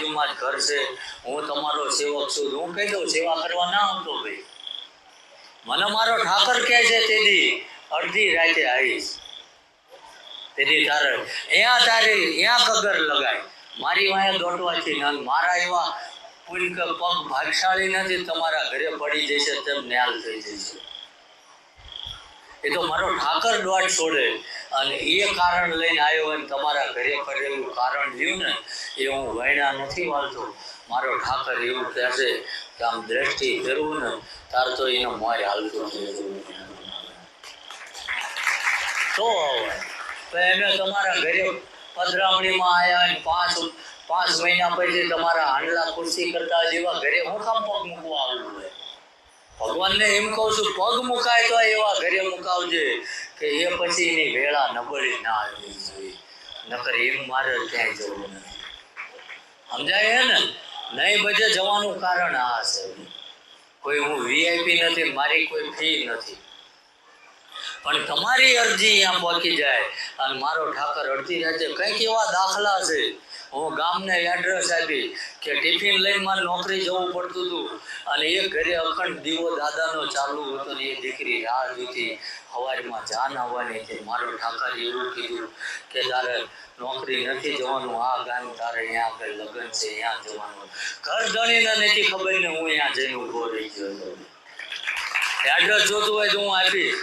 બાજુમાં જ ઘર છે. હું તમારો સેવક છું. હું કહી દઉં? સેવા કરવા ના આવતો ભાઈ. મને મારો ઠાકર કહે છે તેથી અડધી રાતે આવીશ. તેથી તારે, અહીંયા તારે, અહીંયા કગર લગાય. મારી વાંહે દોટવાથી ન મારા એવા કે પગ ભાગશાળી નથી. તમારા ઘરે પડી જશે તેમ ન્યાલ થઈ જશે. એ તો મારો ઠાકર દોટ છોડે. અને એ કારણ લઈને આવ્યો અને તમારા ઘરે કરેલું કારણ રહ્યું ને, એ હું વૈણા નથી વાળતો મારો ઠાકર એવું કહે છે કે આમ દ્રષ્ટિ કરવું ને, તાર તો એનો મોય હાલતો તો એને તમારા ઘરે પધરામણીમાં આવ્યા અને પાંચ પાંચ મહિના પછી તમારા હાંડલા ખુરશી કરતા જેવા ઘરે હું કામ પગ મૂકવા આવ્યું ભગવાનને એમ કહું છું, પગ મુકાય તો એવા ઘરે મુકાવજે કે એ પછી એની વેળા નબળી ના આવી જોઈએ. નકર એમ મારે ક્યાંય જવું નથી. સમજાય હે ને? નહીં બજે જવાનું કારણ આ છે. કોઈ હું વીઆઈપી નથી, મારી કોઈ ફી નથી. પણ તમારી અરજી અહીંયા પહોંચી જાય અને મારો ઠાકર અડધી રાતે કંઈક એવા દાખલા છે હું ગામને એડ્રેસ આપી કે ટિફિન લઈને મારે નોકરી જવું પડતું હતું. અને એ ઘરે અખંડ દીવો દાદાનો ચાલુ હતો એ દીકરી રાહ જોતી સવારમાં જાન આવવાની હતી. મારો ઠાકર એવું કીધું કે તારે નોકરી નથી જવાનું, આ ગામ તારે અહીંયા આગળ લગ્ન છે અહીંયા જવાનું. ઘર ધણીને નથી ખબર ને હું અહીંયા જઈને ઊભો રહી ગયો એડ્રેસ જોતું હોય તો હું આપીશ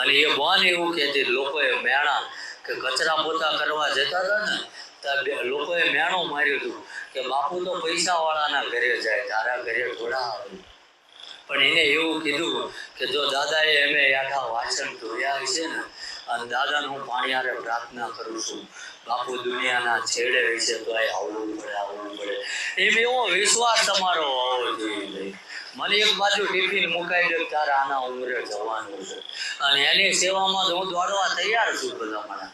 અને એ બોન એવું કહેતી, લોકોએ મેણા કે કચરા પોતા કરવા જતા હતા ને ત્યાં લોકોએ મેણો માર્યું હતું કે બાપુ તો પૈસાવાળાના ઘરે જાય, તારા ઘરે થોડા આવે. પણ એને એવું કીધું કે જો દાદાએ એમે આખા વાસણ ધોયા હશે ને, અને દાદાને હું પાણીયારે પ્રાર્થના કરું છું, બાપુ દુનિયાના છેડે હશે તો એ આવવું પડે આવવું પડે. એમ એવો વિશ્વાસ તમારો હોવો જોઈએ. મને એક બાજુ ટિફિન મુકાઈ દે તારે આના ઉમરે જવાનું છે. અને એની સેવામાં હું દોડવા તૈયાર છું બધા મને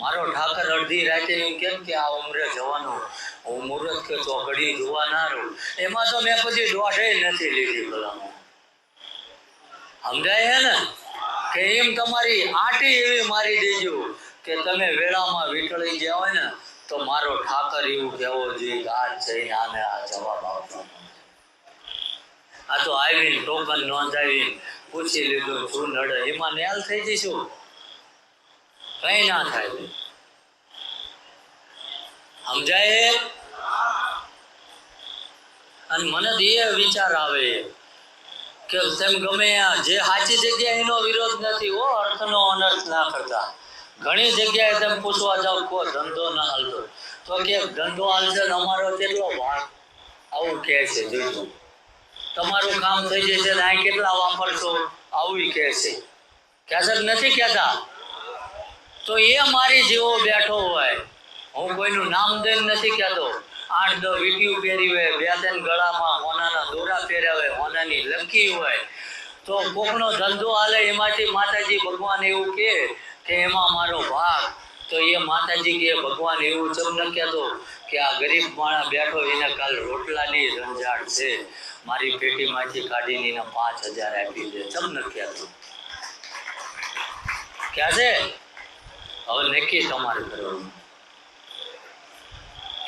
મારો ઠાકર અડધી રાતે એમ કેમ કે આ ઉમરે જવાનું હું મુહૂર્ત કે ઘડી જોવા ના રહું. એમાં તો મેં પછી દોઢે નથી લીધી ભલામાં સમજાય હે ને? કે એમ તમારી આટી એવી મારી દેજો કે તમે વેળામાં વીટળી ગયા હોય ને, તો મારો ઠાકર એવું કહેવો જોઈએ આ જઈને આને આ જવાબ આપવાનો. આ તો આવીને ટોકન નોંધાવી પૂછી લીધું શું નડે. એમાં નેલ થઈ જઈશું. કઈ ના થાય. સમજાય? અને મને એ વિચાર આવે કે તેમ ગમે જે સાચી જગ્યાએ એનો વિરોધ નથી, હો, અર્થનો અનર્થ ના કરતા. ઘણી જગ્યાએ તમે પૂછવા જાવ, કો ધંધો ના હાલતો? તો કે, ધંધો હાલશે અમારો કેટલો ભાગ આવું કહે છે જોઈતું. તમારું કામ થઈ જશે ને આ કેટલા વાપરશો? આવું કહે છે. કહેશે કે નથી કહેતા. તો એ મારી જેવો બેઠો હોય. હું કોઈનું નામ દઈને નથી કહેતો. આઠ દસ વીટીયું પહેરી હોય, બે ત્રણ ગળામાં હોનાના દોરા પહેર્યા હોય, હોનાની લકી હોય. તો કોકનો ધંધો હાલે એમાંથી માતાજી ભગવાન એવું કહે કે એમાં મારો ભાગ. તો એ માતાજી કે ભગવાન એવું ચમ ન કહેતો કે આ ગરીબ માણસ બેઠો એને કાલ રોટલાની રંજાડ છે. મારી પેટીમાંથી કાઢીને એને પાંચ હજાર આપી દે. ચમ નથી આપ્યું ક્યાં છે? હવે નક્કી તમારે કરવાનું.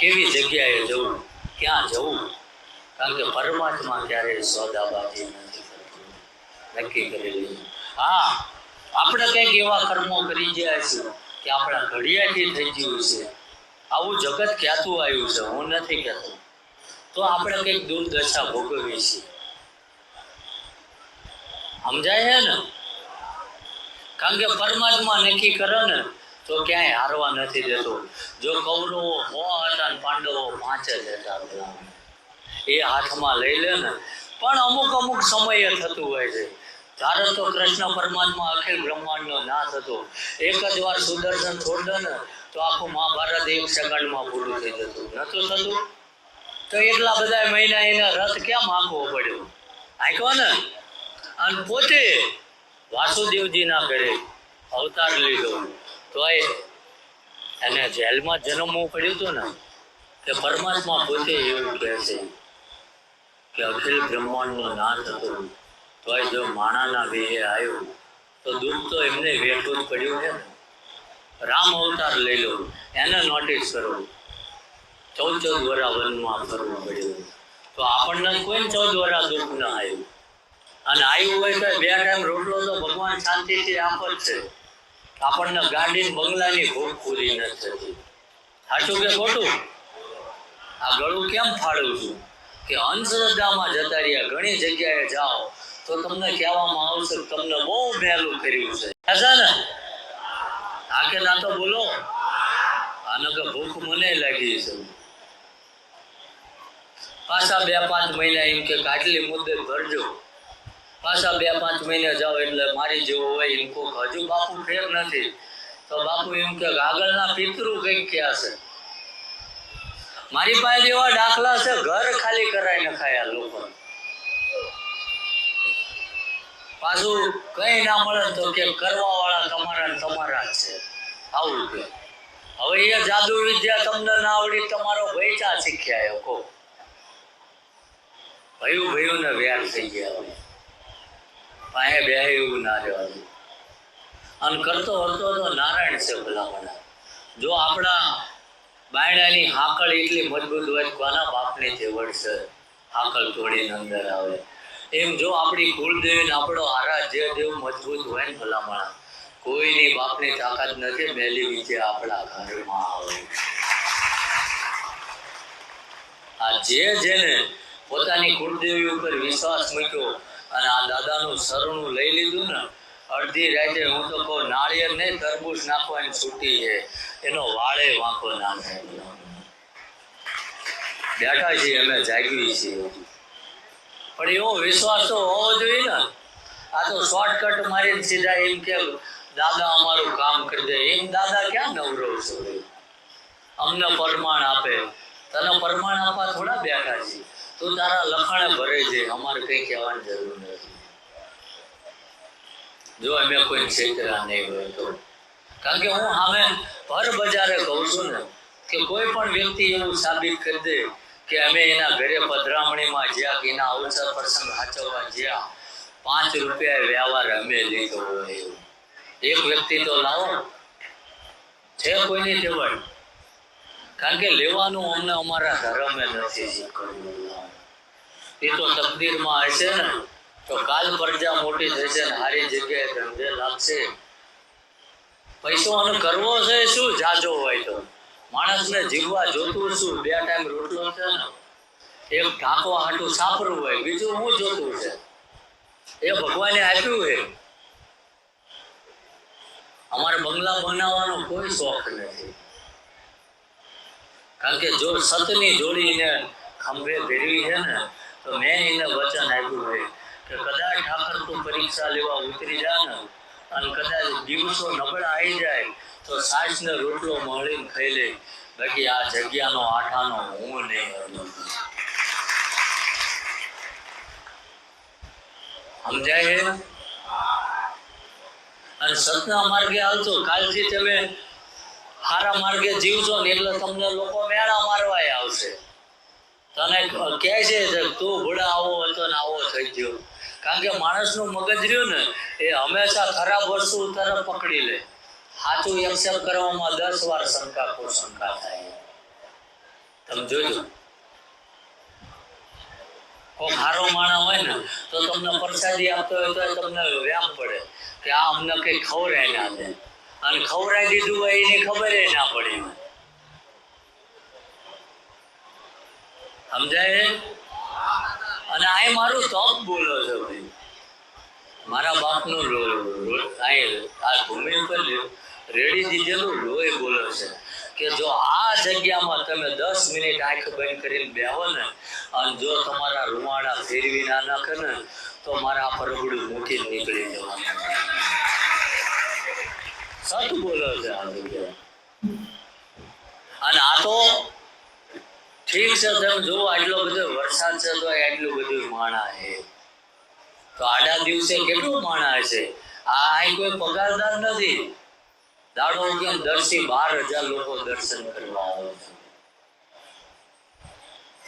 કેવી જગ્યાએ જવું? ક્યાં જવું? કારણ કે પરમાત્મા ક્યારે સોદાબાજી નથી કરતું. નક્કી કરી લીધું હા, આપણે કંઈક એવા કર્મો કરી ગયા છીએ કે આપણા ઘડિયાથી થઈ ગયું છે. આવું જગત ક્યાંતું આવ્યું છે? હું નથી કહેતો. તો આપણે કંઈક દુર્દશા ભોગવીએ છીએ. સમજાય છે ને? કારણ કે પરમાત્મા નક્કી કરે ને, તો ક્યાંય હારવા નથી દેતો. જો કૌરવો હો હતા ને, પાંડવો પાંચ જ હતા એ હાથમાં લઈ લે ને. પણ અમુક અમુક સમયે થતું હોય છે. ધારો તો કૃષ્ણ પરમાત્મા અખિલ બ્રહ્માંડનો નાશ હતો. એક જ વાર સુદર્શન છોડ ને, તો આખું મહાભારત એક સેકન્ડમાં પૂરું થઈ જતું. નતું થતું? તો એટલા બધા મહિના એને રથ ક્યાં માંગવો પડ્યો? આંક્યો ને? અને પોતે વાસુદેવજીના ઘરે અવતાર લીધો. તો એ એને જેલમાં જન્મવું પડ્યું હતું ને કે પરમાત્મા પોતે એવું કહે છે કે અખિલ બ્રહ્માંડનો નાથ હતો. તોય જો માણાના વેહે આવ્યો, તો દુઃખ તો એમને વેઠવું જ પડ્યું છે રામ અવતાર લઈ લો, એને નોટિસ કરો. ચૌદ ચૌદ વરા વનમાં ફરવું પડ્યું તો આપણને કોઈ ચૌદ વરા દુઃખ ન આવ્યું. અને આવ્યું હોય તો બે ટાઈમ રોટલો તો ભગવાન શાંતિથી આપે છે. આપણને ગાડી બંગલાની ભૂખ પૂરી નથી થતી. સાચું કે ખોટું? આ ગળું કેમ ફાળું છું? કે અંધશ્રદ્ધામાં જતા રહ્યા, ઘણી જગ્યાએ જાઓ, તો તમને કહેવામાં આવશે તમને બહુ વહેલું કર્યું છે. ને? હા કે ના તો બોલો? આને કે ભૂખ મને લાગી છે. પાછા બે પાંચ મહિના એમ કે આટલી મુદ્દે ભરજો. પાછા બે પાંચ મહિના જાઓ એટલે મારી જેવો હોય એમ કોક. હજુ બાપુ ફેર નથી. તો બાપુ એમ કે આગળના પિતૃ કંઈક ક્યાં છે. મારી પાસે એવા દાખલા છે, ઘર ખાલી કરાવી નખાયા લોકો પાછું કઈ ના મળે તો કે કરવા વાળા તમારા તમારા જ છે. આવું કે હવે એ જાદુ વિદ્યા તમને ના આવડી તમારો વૈચા શીખ્યા એ કો ભયું ભયું ને વ્યાર થઈ ગયા પાસે બે એવું ના રહેવાનું. અને કરતો હતો તો નારાયણ છે ભલામણા. જો આપણા બાયડાની હાકળ એટલી મજબૂત હોય કોના બાપને છે હાકળ તોડીને અંદર આવે. એમ જો આપણી કુળદેવીને આપણો આરાધ્ય દેવ મજબૂત હોય ને ભલામણા, કોઈની બાપની તાકાત નથી મેલી વિશે આપણા ઘરમાં આવે. આ જે જેને પોતાની કુળદેવી ઉપર વિશ્વાસ મૂક્યો અને આ દાદાનું શરણું લઈ લીધું ને, અડધી રાતે હું તો કહું, નાળિયેર ને તરબૂચ નાખવાની છૂટી છે. એનો વાળે વાંકો ના થાય. બેઠા છીએ અમે જાગવી છીએ પણ એવો વિશ્વાસ તો હોવો જોઈએ ને. આ તો શોર્ટકટ મારી સીધા એમ કે, દાદા, અમારું કામ કરી દે. એમ દાદા ક્યાં નવરો છે અમને પરમાણ આપે. તને પરમાણ આપવા થોડા બેઠા છે તું તારા લખાણે ભરે છે, અમારે કઈ કહેવાની જરૂર નથી. જો અમે કોઈ છેતરા નહીં હોય તો. કારણ કે હું સામે ભર બજારે કહું છું ને, કે કોઈ પણ વ્યક્તિ એવું સાબિત કરી દે કે અમે એના ઘરે પધરામણીમાં જ્યાં કે એના અવસર પ્રસંગ સાચવવા જ્યાં પાંચ રૂપિયા વ્યવહાર અમે લીધો હોય એક વ્યક્તિ તો લાવો, છે કોઈની તેવડ કારણ કે લેવાનું અમને અમારા ધર્મે નથી. એ તો તકદીરમાં હશે ને, તો કાલ પ્રજા મોટી થશે ને સારી જગ્યાએ ધંધે લાગશે. પૈસો અને કરવો છે શું? જાજો હોય તો. માણસને જીવવા જોતું શું બે ટાઈમ રોટલો છે ને. એક ઢાંકવા હાટું સાપરું હોય, બીજું શું જોતું છે? એ ભગવાને આપ્યું છે. અમારે બંગલા બનાવવાનો કોઈ શોખ નથી. કારણ કે જો સતની જોડીને ખંભે ભેરવી છે ને, તો મેં એને વચન આપ્યું હોય કે કદાચ ઠાકર તું પરીક્ષા લેવા ઉતરી જા ને, અને કદાચ દિવસો નબળા આવી જાય, તો સાસ ને રોટલો મળીને ખાઈ લે. બાકી આ જગ્યાનો આઠાનો હું નહીં સમજાય અને સતના માર્ગે હાલશો કાલથી તમે સારા માર્ગે જીવજો ને એટલે તમને લોકો મેળા મારવા આવશે. તને કહે છે તું ભૂડા આવો હતો ને આવો થઈ ગયો. કારણ કે માણસનું મગજ રહ્યું ને, એ હંમેશા ખરાબ વસ્તુ તરફ પકડી લે. સાચું એક્સેપ્ટ કરવામાં દસ વાર શંકા કો શંકા થાય. તમે જોજો. કોઈ સારો માણસ હોય ને, તો તમને પ્રસાદી આપતો હોય તો તમને વ્યામ પડે કે આ અમને કઈ ખવડાય ના દે. અને ખવડાવી દીધું હોય એની ખબર ના પડે સમજાય અને આ મારું તપ બોલો છો ભાઈ. મારા બાપનું આ ભૂમિ ઉપર રેડી દીધેલું લોહી બોલો છે. કે જો આ જગ્યામાં તમે દસ મિનિટ આંખ બંધ કરીને બેહો ને અને જો તમારા રૂવાડા ફેરવી ના નાખે ને તો મારા પરબડું મૂકીને નીકળી જવાનું. અને આ તો ઠીક છે, તમે જુઓ આટલો બધો વરસાદ છે, તો આટલું બધું માણા છે. તો આડા દિવસે કેટલું માણા છે? આ કોઈ પગારદાર નથી. દાડો કેમ દર્શી બાર હજાર લોકો દર્શન કરવા આવે છે.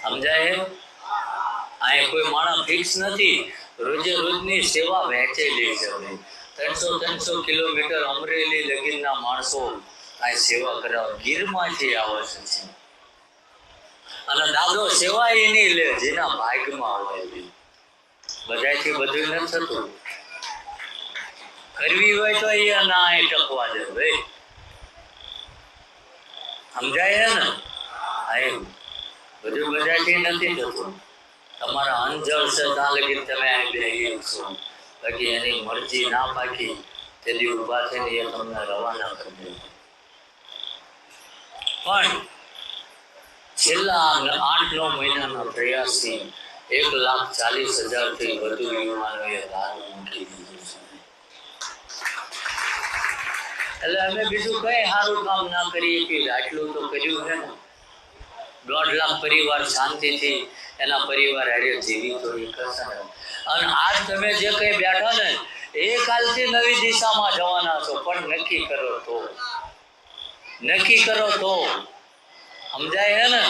સમજાય? અહીં કોઈ માણસ ફિક્સ નથી. રોજે રોજની સેવા વહેંચેલી છે. ત્રણસો ત્રણસો કિલોમીટર અમરેલી લગીનના માણસો આ સેવા કરાવવા ગીરમાંથી આવે છે. અને દાદો સેવા એની લે, જેના ભાગમાં આવે બધાથી બધું ન થતું. કરવી હોય તો એ ના એ ટકવા દે ભાઈ. સમજાય ને? હા બધું બધાથી નથી થતું. તમારા અંજળ છે ત્યાં લગી તમે આ બે છો. બાકી એની મરજી ના પાકી તેથી ઊભા થઈને એ તમને રવાના કરી પણ છેલ્લા આઠ નવ મહિનાના પ્રયાસથી એક લાખ ચાલીસ હજારથી વધુ યુવાનોએ દારૂ મૂકી દીધું છે. એટલે અમે બીજું કઈ સારું કામ ના કરીએ કે આટલું તો કર્યું છે ને? દોઢ લાખ પરિવાર શાંતિથી એના પરિવાર હારે જીવી તો એ કરશે ને. અને આજ તમે જે કઈ બેઠા ને, એ કાલથી નવી દિશામાં જવાના છો, પણ નક્કી કરો તો. નક્કી કરો તો. સમજાય હે ને?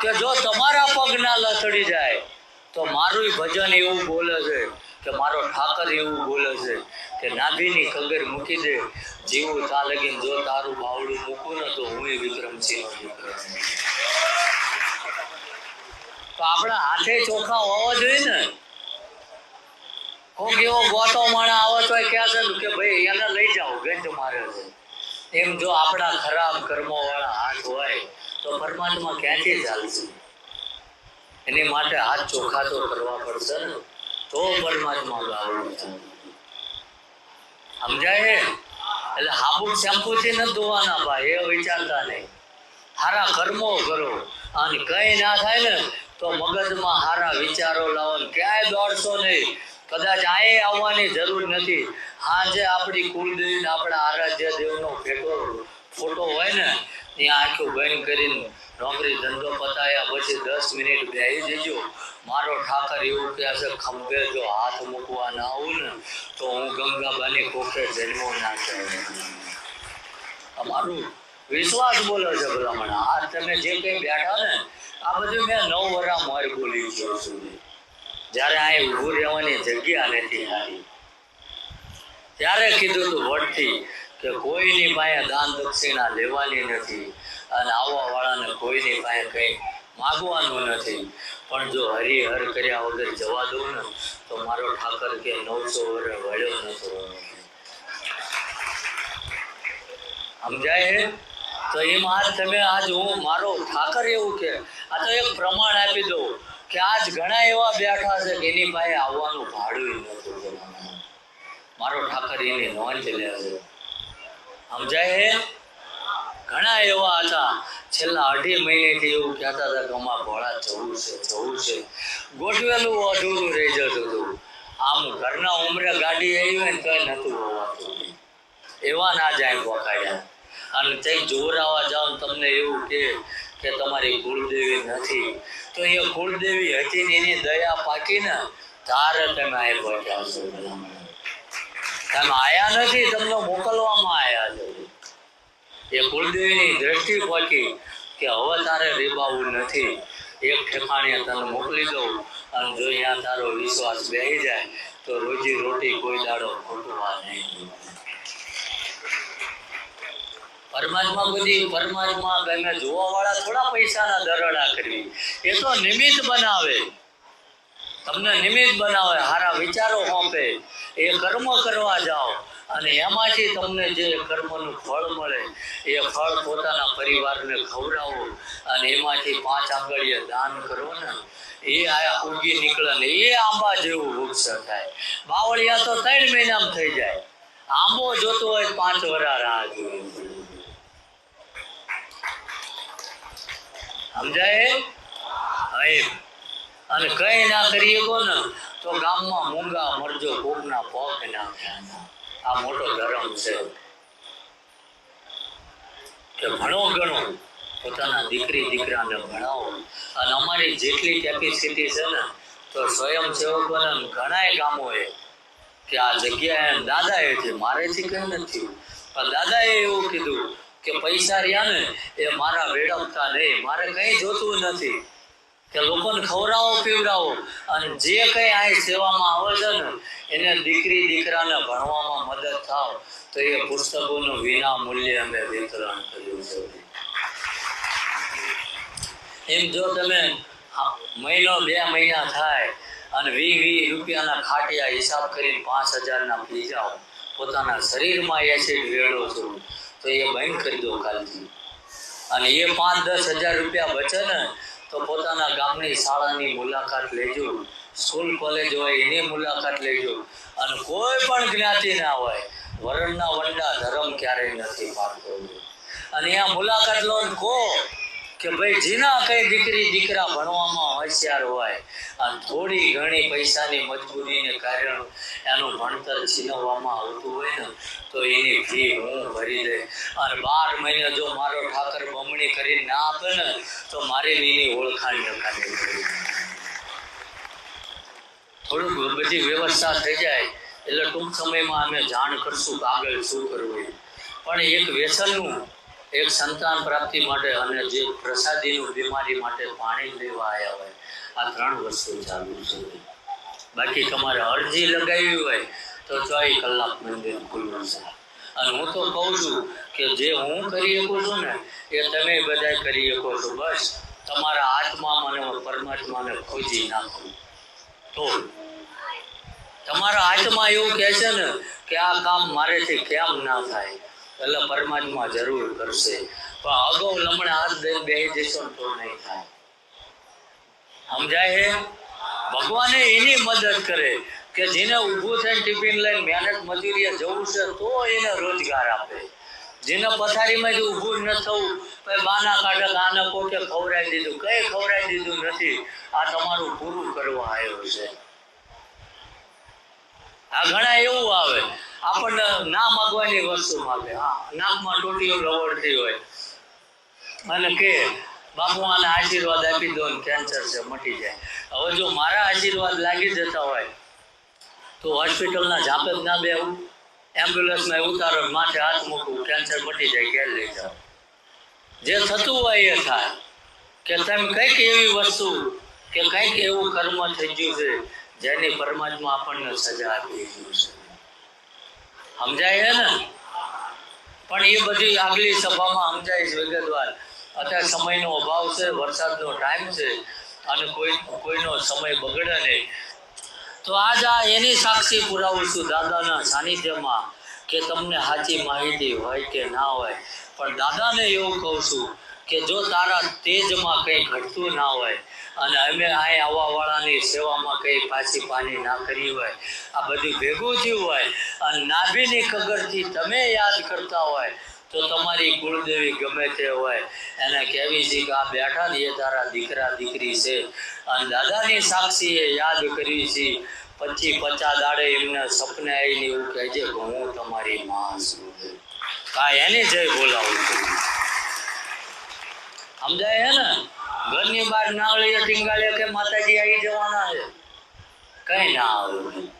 કે જો તમારા પગ ના લથડી જાય, તો મારું ભજન એવું બોલે છે કે મારો ઠાકર એવું બોલે છે કે નાભીની કગર મૂકી દે. જીવું તા લગીન જો તારું બાવડું મૂકું ને તો હું વિક્રમસિંહ તો આપણા હાથે ચોખા હોવા જોઈએ ને? કોક એવો ગોતો માણા આવે તો ક્યાં છે કે ભાઈ એને લઈ જાઓ ગંજ મારે છે. એમ જો આપણા ખરાબ કર્મો વાળા હાથ હોય તો પરમાત્મા ક્યાંથી ચાલશે? એની માટે હાથ ચોખા તો કરવા પડશે ને. તો પરમાત્મા ગાવડું ચાલે સમજાય? એટલે હાબુક શેમ્પુ થી ન ધોવાના ભાઈ, એ વિચારતા નહીં. સારા કર્મો કરો અને કઈ ના થાય ને, તો મગજમાં સારા વિચારો લાવો ક્યાંય દોડશો નહીં. કદાચ આયે આવવાની જરૂર નથી. હાજે આપણી કુળદેવી ને આપણા આરાધ્ય દેવનો ભેટો ફોટો હોય ને, ત્યાં આખું બંધ કરીને નોકરી ધંધો પતાયા, પછી દસ મિનિટ બેસી જજો. મારો ઠાકર એવું કહે છે, ખંભે જો હાથ મૂકવા ના આવું ને, તો હું ગંગાબાની કોખે જન્મો ના અમારું વિશ્વાસ બોલો છે ભલામણ. આ તમે જે કંઈ બેઠા ને, આ બધું મેં નવ વરા મોર બોલી ગયો છું. જ્યારે આ ઊભું રહેવાની જગ્યા નથી હારી. ત્યારે કીધું તું વટથી કે કોઈની પાસે દાન દક્ષિણા લેવાની નથી અને આવવા વાળાને કોઈની પાસે કંઈ માગવાનું નથી. પણ જો હરિહર કર્યા વગર જવા દઉં ને, તો મારો ઠાકર કે નવસો વર્ષ વળ્યો નતો. સમજાય તો એમ આજ તમે આજ હું, મારો ઠાકર એવું કે, આ તો એક પ્રમાણ આપી દઉં કે આજ ઘણા એવા બેઠા છે કે એની પાસે આવવાનું ભાડું નતું. મારો ઠાકર એની નોંધ લે સમજાય છે ઘણા એવા હતા. છેલ્લા અઢી મહિનેથી એવું કહેતા હતા કે અમારા ભોળા જવું છે જવું છે. ગોઠવેલું અધૂરું રહી જતું હતું. આમ ઘરના ઉમરે ગાડી આવી હોય ને તોય નહોતું હોવાતું. એવા ના જાય પકાયા અને તે જોરાવા જાઓ તમને એવું કે કે તમારી કુળદેવી નથી. તો એ કુળદેવી હતી ને એની દયા પાકી ને તારે તમે આ પહોંચ્યા છો તમે આયા નથી, તમને મોકલવામાં આવ્યા છો. એ કુળદેવીની દ્રષ્ટિ પહોંચી કે હવે તારે રીબાવું નથી. એક ઠેકાણે તને મોકલી દઉં અને જો અહીંયા તારો વિશ્વાસ બેહી જાય, તો રોજી રોટી કોઈ દાડો ખોટવા નહીં. પરમાત્મા બધી, પરમાત્મા ગમે જોવા વાળા થોડા પૈસાના દરોડા કરવી એ તો નિમિત્ત બનાવે. તમને નિમિત્ત બનાવે, હારા વિચારો સોંપે. એ કર્મ કરવા જાઓ. અને એમાંથી તમને જે કર્મનું ફળ મળે, એ ફળ પોતાના પરિવારને ખવડાવો અને એમાંથી પાંચ આંગળીએ દાન કરો ને, એ આ ઉગી નીકળે ને, એ આંબા જેવું વૃક્ષ થાય બાવળિયા તો ત્રણ મહિનામાં થઈ જાય આંબો જોતો હોય પાંચ વરા રાહ જોઈએ સમજાય એમ. અને કઈ ના કરીએ કોને, તો ગામમાં મૂંગા મરજો કોકના પગ ના થાય. આ મોટો ધર્મ છે. કે ભણો ગણો પોતાના દીકરી, દીકરાને ભણાવો. અને અમારી જેટલી કેપેસિટી છે ને, તો સ્વયંસેવકોને ઘણાય ગામોએ કે આ જગ્યાએ દાદાએ છે મારેથી કઈ નથી. પણ દાદાએ એવું કીધું કે પૈસા રહ્યા ને એ મારા વેડમતા નહીં, મારે કઈ જોતું નથી. કે લોકોને ખવડાવો, પીવડાવો. અને જે કંઈ આ સેવામાં આવે છે ને, એને દીકરી, દીકરાને ભણવામાં મદદ થાવ, તો એ પુસ્તકોનું વિના મૂલ્યે અમે વિતરણ કર્યું છે. એમ જો તમે મહિનો, બે મહિના થાય અને વી વી રૂપિયાના ખાટિયા હિસાબ કરીને પાંચ હજારના પી જાઓ પોતાના શરીરમાં એસિડ વેળો છો, તો એ બંધ કરી દો કાલથી. અને એ પાંચ દસ હજાર રૂપિયા બચે ને તો પોતાના ગામની શાળાની મુલાકાત લેજો. સ્કૂલ, કોલેજ હોય, એની મુલાકાત લેજો. અને કોઈ પણ જ્ઞાતિ ના હોય, વરણના વંડા ધર્મ ક્યારેય નથી પાડતો. અને આ મુલાકાત લો કો. કે ભાઈ જીના કઈ દીકરી દીકરા ભણવામાં હોશિયાર હોય અને થોડી ઘણી પૈસાની મજબૂરીને કારણે એનું ભણતર છીનવવામાં આવતું હોય ને, તો એની ફી હું ભરી દે. અને બાર મહિને જો મારો ઠાકર બમણી કરીને ના આપે ને, તો મારી એની ઓળખાણ નકારી કરી થોડુંક બધી વ્યવસ્થા થઈ જાય, એટલે ટૂંક સમયમાં અમે જાણ કરશું કે આગળ શું કરવું પણ એક વ્યસનનું એક સંતાન પ્રાપ્તિ માટે અને જે પ્રસાદીનું બીમારી માટે પાણી લેવા આવ્યા હોય, આ ત્રણ વસ્તુ ચાલુ છે. બાકી તમારે અરજી લગાવી હોય તો ચોવીસ કલાક મંદિર ખુલ્લું છે. અને હું તો કહું છું કે જે હું કરી શકું છું ને, એ તમે બધા કરી શકો છો. બસ તમારા આત્મામાં અને પરમાત્માને ખોજી નાખો. તો તમારા આત્મા એવું કહે છે ને કે આ કામ મારેથી કેમ ના થાય? એટલે પરમાત્મા જરૂર કરશે. પણ અગાઉ લમણે હાથ દઈને બે જશો તો નહીં થાય. સમજાય હે ભગવાને એની મદદ કરે કે જેને ઊભું થઈને ટિફિન લઈને મહેનત મજૂરીએ જવું છે, તો એને રોજગાર આપે. જેને પથારીમાંથી ઊભું ન થવું પછી બાના કાઢે આને કોટે ખવડાવી દીધું. કઈ ખવડાવી દીધું નથી. આ તમારું પૂરું કરવા આવ્યો છે. આ ઘણા એવું આવે. આપણને ના માગવાની વસ્તુ માગે નાકમાં ટોટીઓ લવડતી હોય. અને કે બાપુ આને આશીર્વાદ આપી દો કેન્સર છે, મટી જાય. હવે જો મારા આશીર્વાદ લાગી જતા હોય, તો હોસ્પિટલના જાપે ના બેવું એમ્બ્યુલન્સમાં ઉતારો માથે હાથ મૂકવું કેન્સર મટી જાય, ઘેર લઈ જાઓ જે થતું હોય એ થાય. કે તમે કંઈક એવી વસ્તુ, કે કંઈક એવું કર્મ થઈ ગયું છે, જેની પરમાત્મા આપણને સજા આપી ગયું છે. સમજાય ને? પણ એ બધી આગલી સભામાં સમજાય છે વિગતવાર. અત્યારે સમયનો અભાવ છે, વરસાદનો ટાઈમ છે અને કોઈ, કોઈનો સમય બગડે નહીં. તો આજ આ એની સાક્ષી પુરાવું છું દાદાના સાનિધ્યમાં કે તમને સાચી માહિતી હોય કે ના હોય. પણ દાદાને એવું કહું છું કે જો તારા તેજમાં કંઈ ઘટતું ના હોય અને અમે અહીં આવવાવાળાની સેવામાં કંઈ પાછી પાની ના કરી હોય, આ બધું ભેગું થયું હોય અને નાભીની કગરથી તમે યાદ કરતા હોય, તો તમારી કુળદેવી ગમે તે હોય. એને કહેવી છે કે આ બેઠા એ તારા દીકરા દીકરી છે. અને દાદાની સાક્ષીએ યાદ કરવી છે પછી પચા દાડે એમને સપને આવીને એવું કહે છે હું તમારી માં છું. કાંઈ એની જય બોલાવું છું. સમજાય હે ને? ઘરની બહાર નાવળીએ ટીંગાળીએ કે માતાજી આવી જવાના છે. કઈ ના આવે